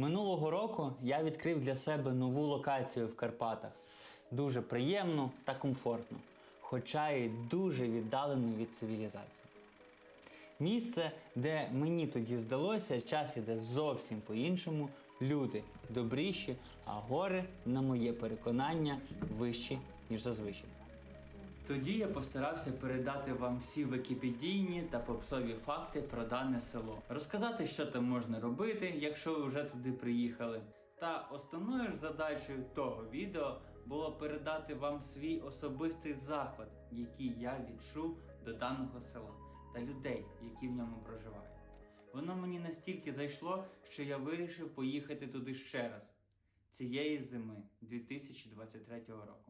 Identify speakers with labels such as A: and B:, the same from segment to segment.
A: Минулого року я відкрив для себе нову локацію в Карпатах. Дуже приємну та комфортну, хоча й дуже віддалену від цивілізації. Місце, де мені тоді здалося, час іде зовсім по-іншому, люди добріші, а гори, на моє переконання, вищі, ніж зазвичай. Тоді я постарався передати вам всі вікіпедійні та попсові факти про дане село, розказати, що там можна робити, якщо ви вже туди приїхали. Та основною ж задачею того відео було передати вам свій особистий захват, який я відчув до даного села та людей, які в ньому проживають. Воно мені настільки зайшло, що я вирішив поїхати туди ще раз цієї зими 2023 року.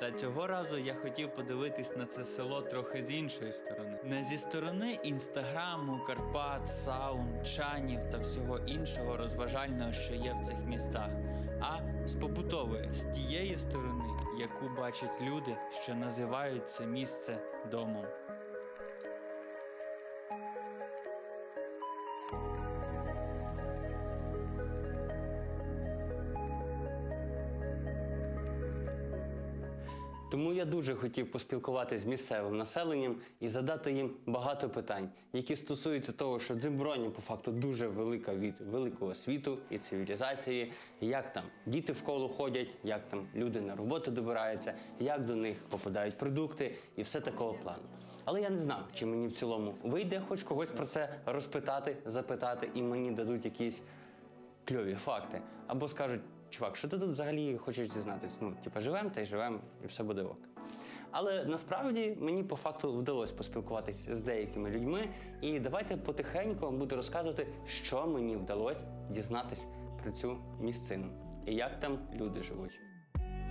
A: Та цього разу я хотів подивитись на це село трохи з іншої сторони. Не зі сторони інстаграму, Карпат, саун, чанів та всього іншого розважального, що є в цих містах, а з побутової, з тієї сторони, яку бачать люди, що називають це місце домом.
B: Я дуже хотів поспілкуватися з місцевим населенням і задати їм багато питань, які стосуються того, що Дзимброні по факту дуже велика від великого світу і цивілізації, як там діти в школу ходять, як там люди на роботу добираються, як до них попадають продукти і все такого плану. Але я не знав, чи мені в цілому вийде хоч когось про це розпитати, запитати, і мені дадуть якісь кльові факти. Або скажуть, чувак, що ти тут взагалі хочеш дізнатись? Ну, типа, живемо та й живемо, і все буде ок. Але насправді мені по факту вдалося поспілкуватися з деякими людьми, і давайте потихеньку вам буду розказувати, що мені вдалося дізнатись про цю місцину і як там люди живуть.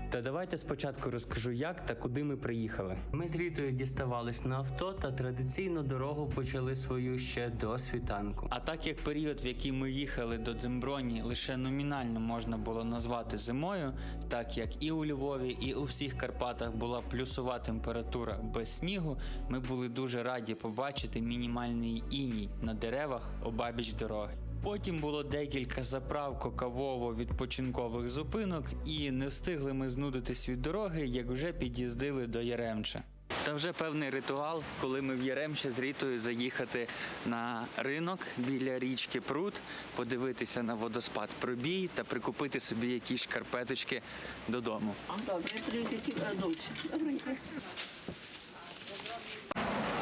B: Та давайте спочатку розкажу, як та куди ми приїхали. Ми з Рітою діставались на авто та традиційно дорогу почали свою ще до світанку.
A: А так як період, в який ми їхали до Дземброні, лише номінально можна було назвати зимою, так як і у Львові, і у всіх Карпатах була плюсова температура без снігу, ми були дуже раді побачити мінімальний іній на деревах обабіч дороги. Потім було декілька заправко кавово відпочинкових зупинок, і не встигли ми знудитись від дороги, як вже під'їздили до Яремча. Та вже певний ритуал, коли ми в Яремче з Рітою заїхати на ринок біля річки Прут, подивитися на водоспад пробій та прикупити собі якісь шкарпеточки додому.
C: Добре.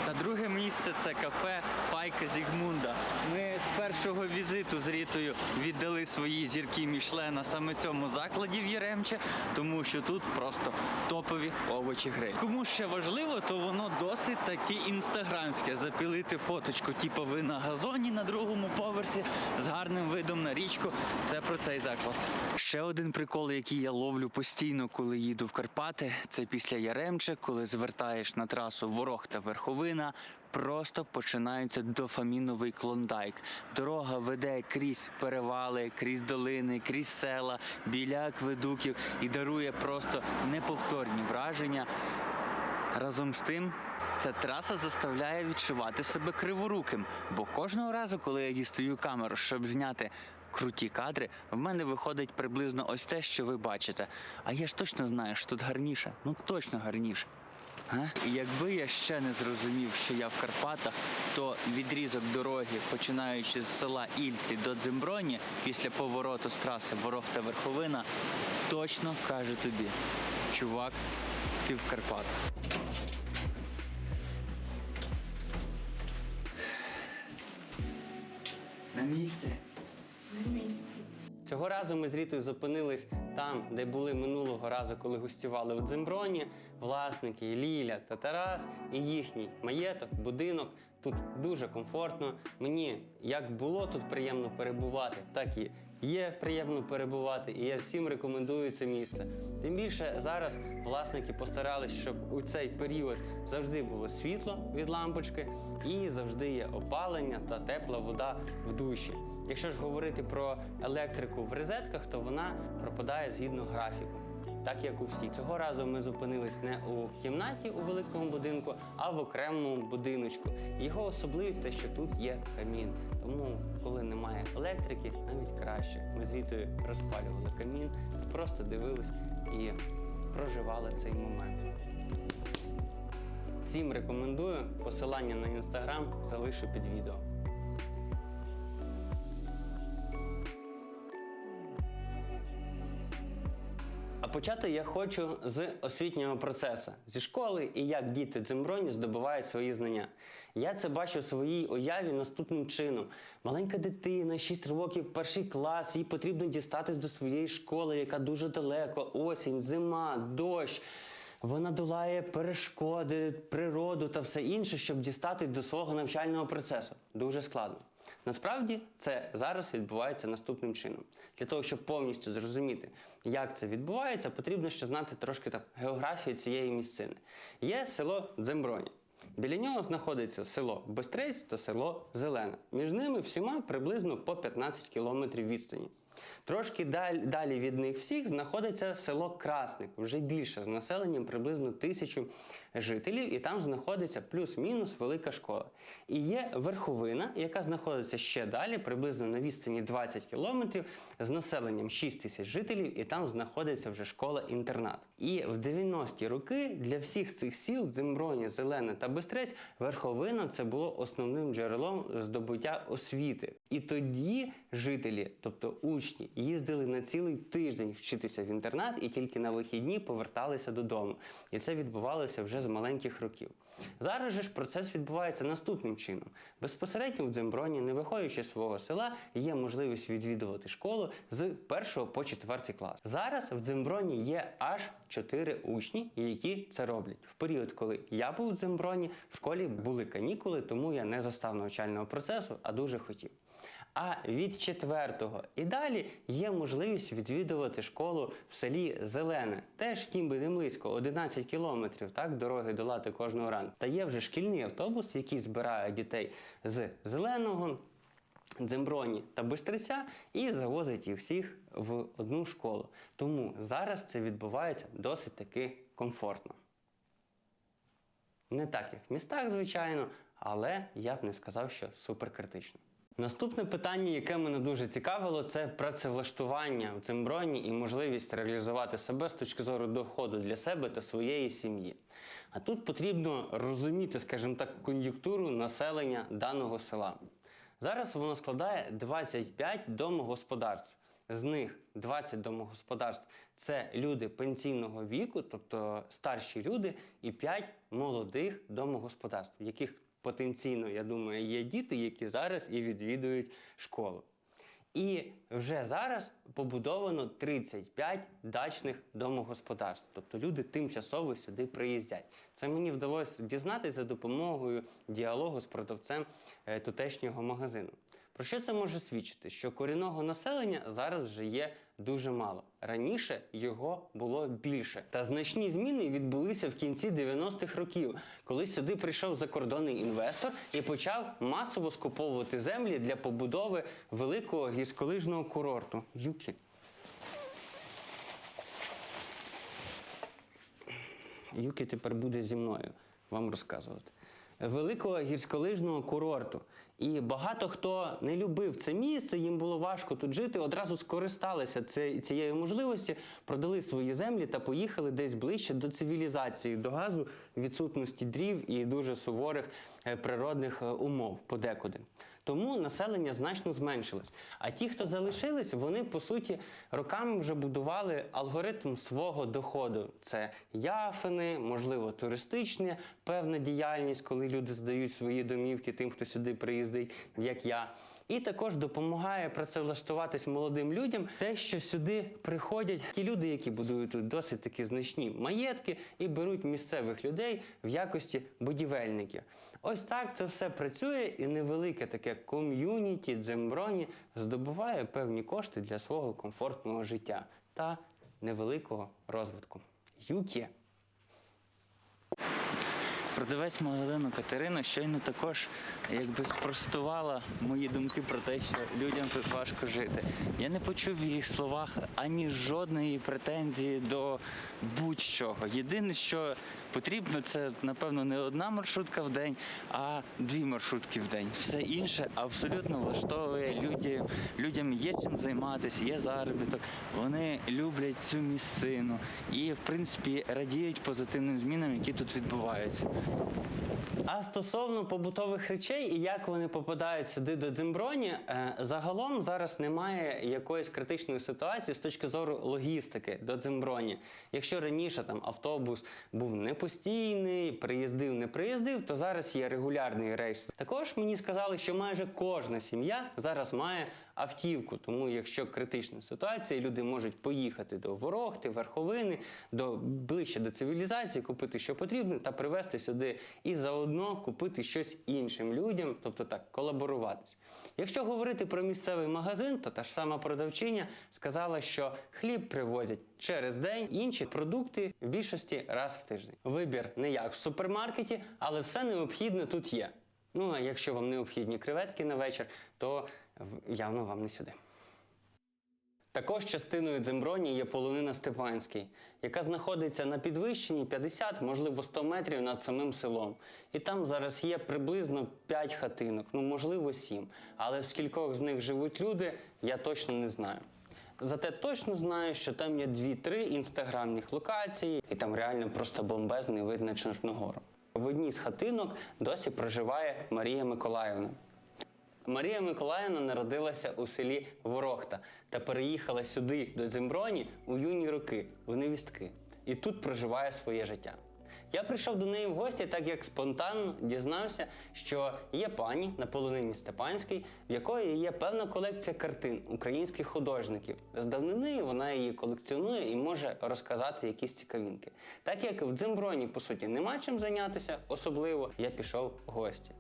A: Та друге місце це кафе Файка Зігмунда. Ми першого візиту з Рітою віддали свої зірки Мішлена саме цьому закладі в Яремче, тому що тут просто топові овочі гри. Кому ще важливо, то воно досить таки інстаграмське. Запілити фоточку, типу ви на газоні на другому поверсі з гарним видом на річку. Це про цей заклад. Ще один прикол, який я ловлю постійно, коли їду в Карпати, це після Яремче, коли звертаєш на трасу Ворог та Верховина. Просто починається дофаміновий клондайк. Дорога веде крізь перевали, крізь долини, крізь села, біля акведуків і дарує просто неповторні враження. Разом з тим, ця траса заставляє відчувати себе криворуким, бо кожного разу, коли я дістаю камеру, щоб зняти круті кадри, в мене виходить приблизно ось те, що ви бачите. А я ж точно знаю, що тут гарніше, ну точно гарніше. І якби я ще не зрозумів, що я в Карпатах, то відрізок дороги, починаючи з села Ільці до Дземброні, після повороту з траси Ворог та Верховина, точно каже тобі, чувак, ти в Карпатах. На місці.
B: Цього разу ми з Рітою зупинились там, де були минулого разу, коли гостювали у Дземброні. Власники Ліля та Тарас і їхній маєток, будинок. Тут дуже комфортно. Мені як було тут приємно перебувати, так і є приємно перебувати. І я всім рекомендую це місце. Тим більше зараз власники постарались, щоб у цей період завжди було світло від лампочки і завжди є опалення та тепла вода в душі. Якщо ж говорити про електрику в розетках, то вона пропадає згідно графіку.
A: так як у всіх. Цього разу ми зупинились не у кімнаті у великому будинку, а в окремому будиночку. Його особливість те, що тут є камін. Тому, коли немає електрики, навіть краще. Ми з Вітою розпалювали камін, просто дивились і проживали цей момент. Всім рекомендую посилання на інстаграм залишу під відео. Почати я хочу з освітнього процесу, зі школи і як діти дземброні здобувають свої знання. Я це бачу в своїй уяві наступним чином. Маленька дитина, 6 років, перший клас, їй потрібно дістатись до своєї школи, яка дуже далеко, осінь, зима, дощ. Вона долає перешкоди, природу та все інше, щоб дістатись до свого навчального процесу. Дуже складно. Насправді це зараз відбувається наступним чином. Для того, щоб повністю зрозуміти, як це відбувається, потрібно ще знати трошки так географії цієї місцини. Є село Дземброні. Біля нього знаходиться село Бестрець та село Зелене. Між ними всіма приблизно по 15 кілометрів відстані. Трошки далі, далі від них всіх знаходиться село Красник, вже більше з населенням приблизно тисячу жителів, і там знаходиться плюс-мінус велика школа. І є верховина, яка знаходиться ще далі, приблизно на відстані 20 кілометрів, з населенням 6 тисяч жителів, і там знаходиться вже школа-інтернат. І в 90-ті роки для всіх цих сіл Дземброні, Зелене та Бестрець верховина це було основним джерелом здобуття освіти. І тоді жителі, тобто учні, їздили на цілий тиждень вчитися в інтернат і тільки на вихідні поверталися додому. І це відбувалося вже з маленьких років. Зараз же ж процес відбувається наступним чином. Безпосередньо в Дземброні, не виходячи з свого села, є можливість відвідувати школу з 1 по 4 клас. Зараз в Дземброні є аж 4 учні, які це роблять. В період, коли я був в Дземброні, в школі були канікули, тому я не застав навчального процесу, а дуже хотів. А від четвертого і далі є можливість відвідувати школу в селі Зелене. Теж ніби не близько, 11 кілометрів, так, дороги долати кожного ранку. Та є вже шкільний автобус, який збирає дітей з зеленого. Дземброні та Бистриця і завозить їх всіх в одну школу. Тому зараз це відбувається досить таки комфортно. Не так, як в містах, звичайно, але я б не сказав, що суперкритично. Наступне питання, яке мене дуже цікавило, це працевлаштування в Дземброні і можливість реалізувати себе з точки зору доходу для себе та своєї сім'ї. А тут потрібно розуміти, скажімо так, кон'юнктуру населення даного села. Зараз воно складає 25 домогосподарств. З них 20 домогосподарств це люди пенсійного віку, тобто старші люди, і 5 молодих домогосподарств, в яких потенційно, я думаю, є діти, які зараз і відвідують школу. І вже зараз побудовано 35 дачних домогосподарств. Тобто люди тимчасово сюди приїздять. Це мені вдалося дізнатися за допомогою діалогу з продавцем е, тутешнього магазину. Про що це може свідчити? Що корінного населення зараз вже є дуже мало. Раніше його було більше. Та значні зміни відбулися в кінці 90-х років, коли сюди прийшов закордонний інвестор і почав масово скуповувати землі для побудови великого гірськолижного курорту. Юкі. Юкі тепер буде зі мною вам розказувати. Великого гірськолижного курорту. І багато хто не любив це місце, їм було важко тут жити, одразу скористалися цією можливості, продали свої землі та поїхали десь ближче до цивілізації, до газу, відсутності дрів і дуже суворих е, природних е, умов подекуди. Тому населення значно зменшилось. А ті, хто залишились, вони по суті роками вже будували алгоритм свого доходу. Це яфини, можливо, туристичні, певна діяльність, коли люди здають свої домівки тим, хто сюди приїздить, як я. І також допомагає працевлаштуватись молодим людям, те, що сюди приходять ті люди, які будують тут досить таки значні маєтки і беруть місцевих людей в якості будівельників. Ось так це все працює, і невелике таке ком'юніті Дземброні здобуває певні кошти для свого комфортного життя та невеликого розвитку. Юкі.
D: Продавець магазину Катерина щойно також якби спростувала мої думки про те, що людям тут важко жити. Я не почув в їх словах ані жодної претензії до будь-чого. Єдине, що потрібно, це напевно не одна маршрутка в день, а дві маршрутки в день. Все інше абсолютно влаштовує людям. Людям є чим займатися, є заробіток. Вони люблять цю місцину і, в принципі, радіють позитивним змінам, які тут відбуваються.
A: А стосовно побутових речей і як вони попадають сюди до Дзимброні, е, загалом зараз немає якоїсь критичної ситуації з точки зору логістики до Дзимброні. Якщо раніше там автобус був не постійний, приїздив, не приїздив, то зараз є регулярний рейс. Також мені сказали, що майже кожна сім'я зараз має автівку. Тому, якщо критична ситуація, люди можуть поїхати до Ворохти, Верховини, до ближче до цивілізації, купити що потрібно, та привезти сюди і заодно купити щось іншим людям, тобто так, колаборуватись. Якщо говорити про місцевий магазин, то та ж сама продавчиня сказала, що хліб привозять через день, інші продукти в більшості раз в тиждень. Вибір не як в супермаркеті, але все необхідне тут є. Ну а якщо вам необхідні креветки на вечір, то явно вам не сюди. Також частиною Дземброні є полонина Степанський, яка знаходиться на підвищенні 50, можливо, 100 метрів над самим селом. І там зараз є приблизно 5 хатинок, ну можливо 7. Але в скількох з них живуть люди, я точно не знаю. Зате точно знаю, що там є 2-3 інстаграмних локації, і там реально просто бомбезний вид на Чорногору. В одній з хатинок досі проживає Марія Миколаївна. Марія Миколаївна народилася у селі Ворохта та переїхала сюди до Дземброні у юні роки в невістки. І тут проживає своє життя. Я прийшов до неї в гості, так як спонтанно дізнався, що є пані на полонині Степанській, в якої є певна колекція картин українських художників. З давнини вона її колекціонує і може розказати якісь цікавинки. Так як в Дземброні, по суті, нема чим зайнятися, особливо я пішов в гості.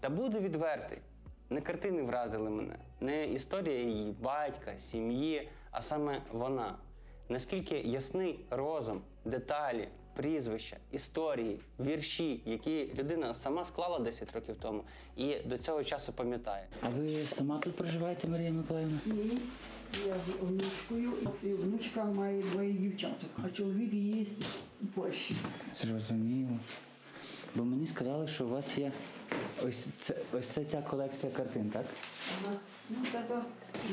A: Та буду відвертий. Не картини вразили мене, не історія її батька, сім'ї, а саме вона. Наскільки ясний розум, деталі, прізвища, історії, вірші, які людина сама склала 10 років тому і до цього часу пам'ятає.
D: А ви сама тут проживаєте, Марія Миколаївна?
E: Ні, я з онучкою, і внучка має двоє дівчаток, а чоловік її в Польщі.
D: Зрозуміло. Бо мені сказали, що у вас є ось це ось це ця колекція картин, так?
E: Ну, це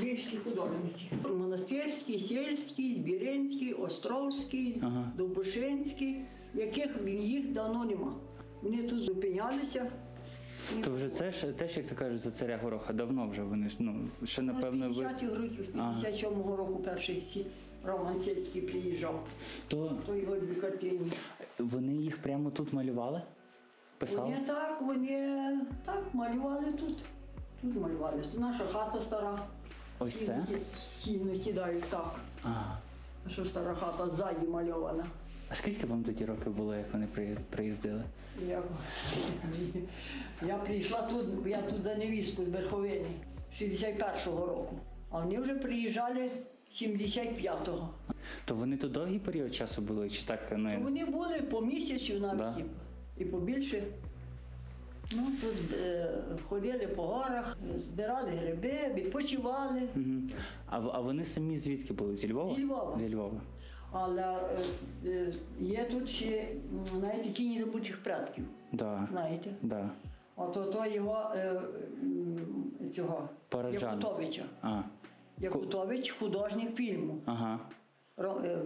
E: львівські художники. Монастирський, сільський, Збіринський, Островський,
D: Ага.
E: Довбишинський, яких їх давно нема. Вони тут зупинялися.
D: То вже це ж теж, як то кажуть, за царя Гороха давно вже вони ж ну ще
E: Ну,
D: напевно ви
E: 50-х років,
D: Ага.
E: 57-го року перший сі- Роман Сільський приїжджав.
D: то
E: То його дві картини.
D: вони їх прямо тут малювали? Писали?
E: Вони так, вони так малювали тут. Тут малювали. Тут наша хата стара.
D: Ось це?
E: Стіну кидають так.
D: Ага.
E: Що стара хата ззаді мальована.
D: А скільки вам тоді років було, як вони приїздили?
E: Я, я прийшла тут, я тут за невістку з Верховині 61-го року. А вони вже приїжджали 75-го.
D: То вони тут довгий період часу були, чи так ну, я
E: Вони були по місяцю навіть
D: Да.
E: І, побільше. Ну, тут е, ходили по горах, збирали гриби, відпочивали.
D: Мгм. А, в- а вони самі звідки були? Зі Львова?
E: Зі Львова.
D: Зі Львова.
E: Але е, е, є тут ще, м, знаєте, тіні забутих предків.
D: Да.
E: Знаєте?
D: Да.
E: Ото то його е, м, цього
D: Параджан.
E: Якутовича.
D: А.
E: Якутович художник фільму.
D: Ага.
E: Ро- е,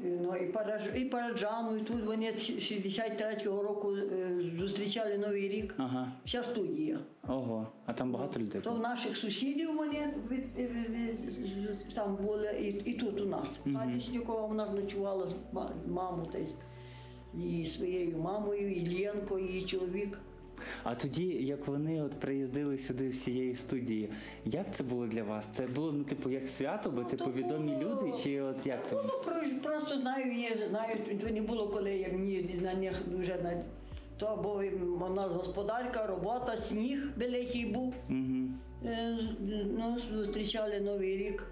E: Ну, і, Параж, і Параджану, і тут вони з 63-го року е, зустрічали Новий рік.
D: Ага.
E: Вся студія.
D: Ого. А там багато людей
E: То в наших сусідів вони від- там були, і, і тут у нас. Кадічникова у нас ночувала з ма- мамою та і своєю мамою, і Ленко, і її чоловік.
D: А тоді, як вони от приїздили сюди всієї студії, як це було для вас? Це було ну, типу, як свято, бо
E: Ну,
D: типу відомі
E: було-
D: люди, чи от як
E: Ну,
D: там?
E: про- просто знаю, є, знаю, то не було, коли я мені на них дуже на то, бо у нас господарка, робота, сніг великий був.
D: Угу.
E: Е, Ну, зустрічали Новий рік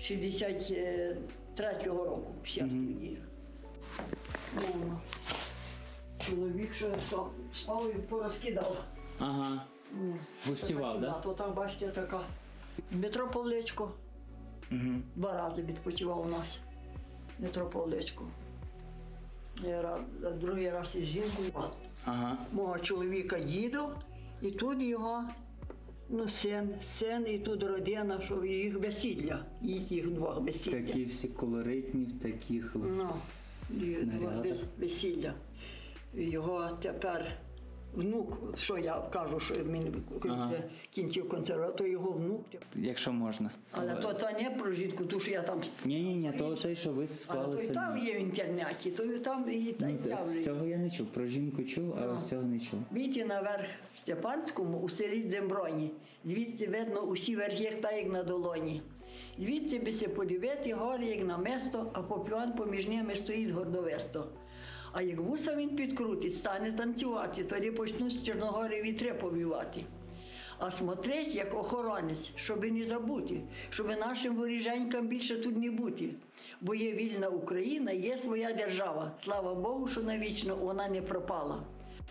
E: 63-го року, вся студія. Ну, Чоловік там спав і порозкидав.
A: Ага. Гостював,
E: так?
A: да?
E: То там, бачите, така. Дмитро Павличко
A: Угу.
E: два рази відпочивав у нас. Дмитро Павличко. Раз, другий раз із жінкою.
A: Ага.
E: Мого чоловіка дідо, і тут його ну, син, син, і тут родина, що їх весілля, їх, їх двох весілля.
A: Такі всі колоритні, в таких.
E: Ну, і
A: Нарядах.
E: весілля. І Його тепер внук, що я кажу, що він
A: Ага.
E: кінчив консерваторію, то його внук.
A: Якщо можна.
E: Але то, то не про жінку, ту, що я там.
A: Ні, ні, ні, то цей, що ви
E: Але
A: склали
E: то й там є в інтернеті, то й там і та
A: Ну, Цього я не чув. Про жінку чув, а
E: Ну.
A: ось цього не чув.
E: Вийти наверх в Степанському у селі Дземброні. Звідси видно усі верхи, так як на долоні. Звідси би се подивити гори, як на место, а попіван поміж ними стоїть гордовесто. А як вуса він підкрутить, стане танцювати, тоді почнуть з Чорногори вітри повівати. А смотреть, як охоронець, щоби не забути, щоби нашим воріженькам більше тут не бути. Бо є вільна Україна, є своя держава. Слава Богу, що навічно вона не пропала.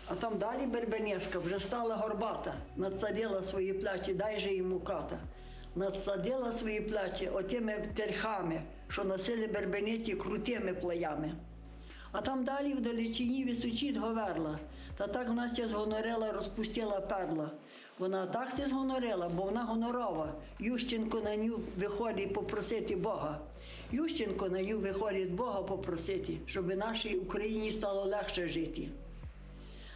E: А там далі Бербенешка вже стала горбата, надсадила свої плечі, дай же йому ката. Надсадила свої плечі отими терхами, що носили бербениці крутими плаями. А там далі в далечині височить говерла. Та так вона ся згонорила, розпустила перла. Вона так ся згонорила, бо вона гонорова. Ющенко на ню виходить попросити Бога. Ющенко на ню виходить Бога попросити, щоб нашій Україні стало легше жити.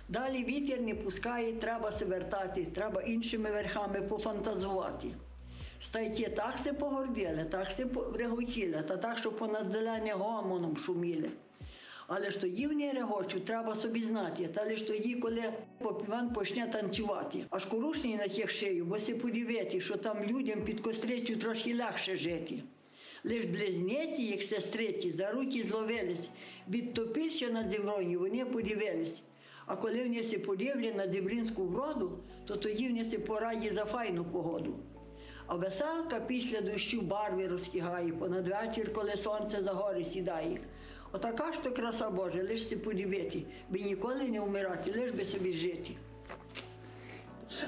E: Далі вітер не пускає, треба се вертати, треба іншими верхами пофантазувати. Стайки так се погорділи, так се реготіли, та так, що понад зелене гомоном шуміли. Але ж тоді вони регочуть, треба собі знати. Та лиш тоді, коли попіван почне танцювати. Аж корушний на тих шию, бо се подивити, що там людям під кострицю трохи легше жити. Лиш близнеці, як сестриці, за руки зловились, відтопивши на земроні, вони подивились. А коли вони се подивлять на землінську вроду, то тоді вони се пораді за файну погоду. А веселка після дощу барви розкигає, понад вечір, коли сонце за гори сідає. Отака ж то краса Божа, лиш се подивити, би ніколи не вмирати, лиш би собі жити.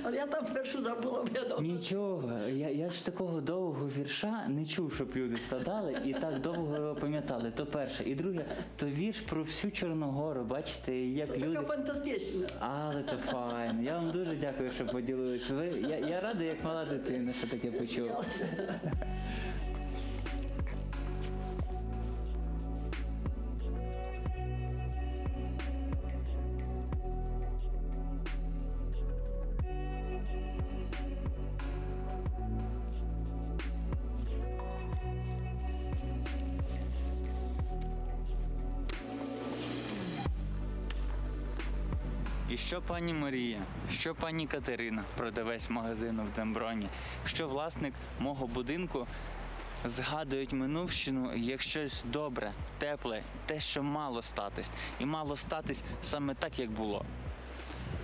E: Але я там першу забула видати.
A: Нічого, я, я ж такого довгого вірша не чув, щоб люди складали і так довго його пам'ятали. То перше. І друге, то вірш про всю Чорногору. Бачите, як
E: Така
A: люди.
E: фантастична.
A: Але то файно. Я вам дуже дякую, що поділились. Ви я, я радий, як мала дитина, що таке почув. Пані Марія, що пані Катерина, продавець магазину в Демброні, що власник мого будинку згадують минувщину як щось добре, тепле, те, що мало статись, і мало статись саме так, як було.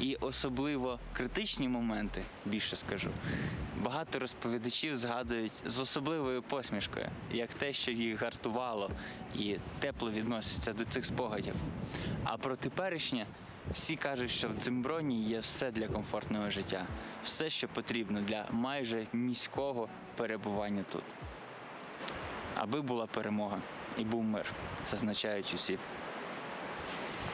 A: І особливо критичні моменти, більше скажу, багато розповідачів згадують з особливою посмішкою, як те, що їх гартувало, і тепло відноситься до цих спогадів. А про теперішнє всі кажуть, що в Дзимброні є все для комфортного життя, все, що потрібно для майже міського перебування тут. Аби була перемога і був мир, зазначають усі.